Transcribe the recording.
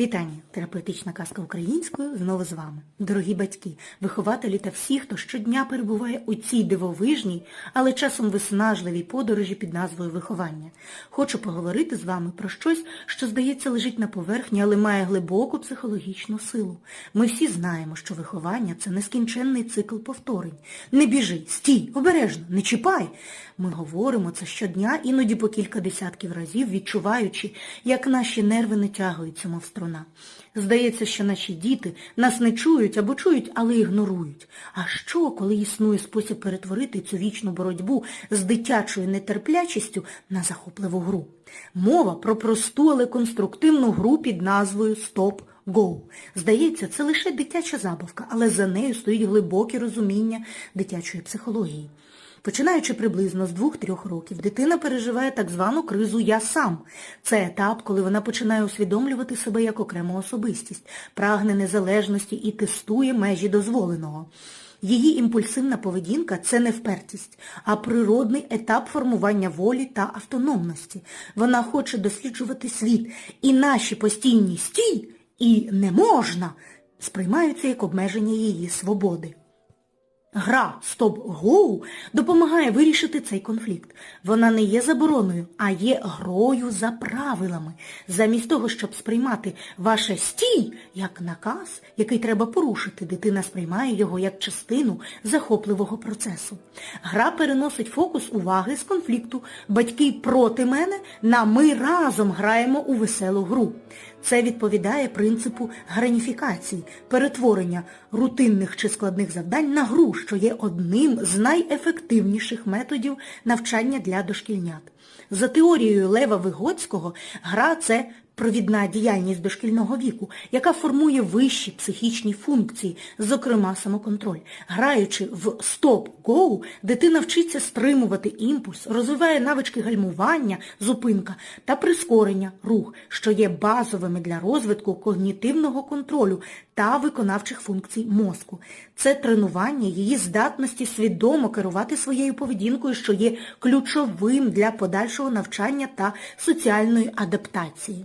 Вітання! Терапевтична казка українською знову з вами. Дорогі батьки, вихователі та всі, хто щодня перебуває у цій дивовижній, але часом виснажливій подорожі під назвою виховання. Хочу поговорити з вами про щось, що, здається, лежить на поверхні, але має глибоку психологічну силу. Ми всі знаємо, що виховання – це нескінченний цикл повторень. Не біжи, стій, обережно, не чіпай. Ми говоримо це щодня, іноді по кілька десятків разів, відчуваючи, як наші нерви натягуються, мов струна. Здається, що наші діти нас не чують або чують, але ігнорують. А що, коли існує спосіб перетворити цю вічну боротьбу з дитячою нетерплячістю на захопливу гру? Мова про просту, але конструктивну гру під назвою «Стоп Go. Здається, це лише дитяча забавка, але за нею стоїть глибоке розуміння дитячої психології. Починаючи приблизно з 2-3 років, дитина переживає так звану кризу «я сам». Це етап, коли вона починає усвідомлювати себе як окрему особистість, прагне незалежності і тестує межі дозволеного. Її імпульсивна поведінка – це не впертість, а природний етап формування волі та автономності. Вона хоче досліджувати світ, і наші постійні «стій» і «не можна» сприймаються як обмеження її свободи. Гра Go допомагає вирішити цей конфлікт. Вона не є забороною, а є грою за правилами. Замість того, щоб сприймати ваше стій як наказ, який треба порушити, дитина сприймає його як частину захопливого процесу. Гра переносить фокус уваги з конфлікту «батьки проти мене» на «ми разом граємо у веселу гру». Це відповідає принципу граніфікації, перетворення рутинних чи складних завдань на гру, що є одним з найефективніших методів навчання для дошкільнят. За теорією Лева Вигоцького, гра – це провідна діяльність дошкільного віку, яка формує вищі психічні функції, зокрема самоконтроль. Граючи в стоп-гоу, дитина вчиться стримувати імпульс, розвиває навички гальмування, зупинка та прискорення рух, що є базовими для розвитку когнітивного контролю та виконавчих функцій мозку. Це тренування її здатності свідомо керувати своєю поведінкою, що є ключовим для подальшого навчання та соціальної адаптації.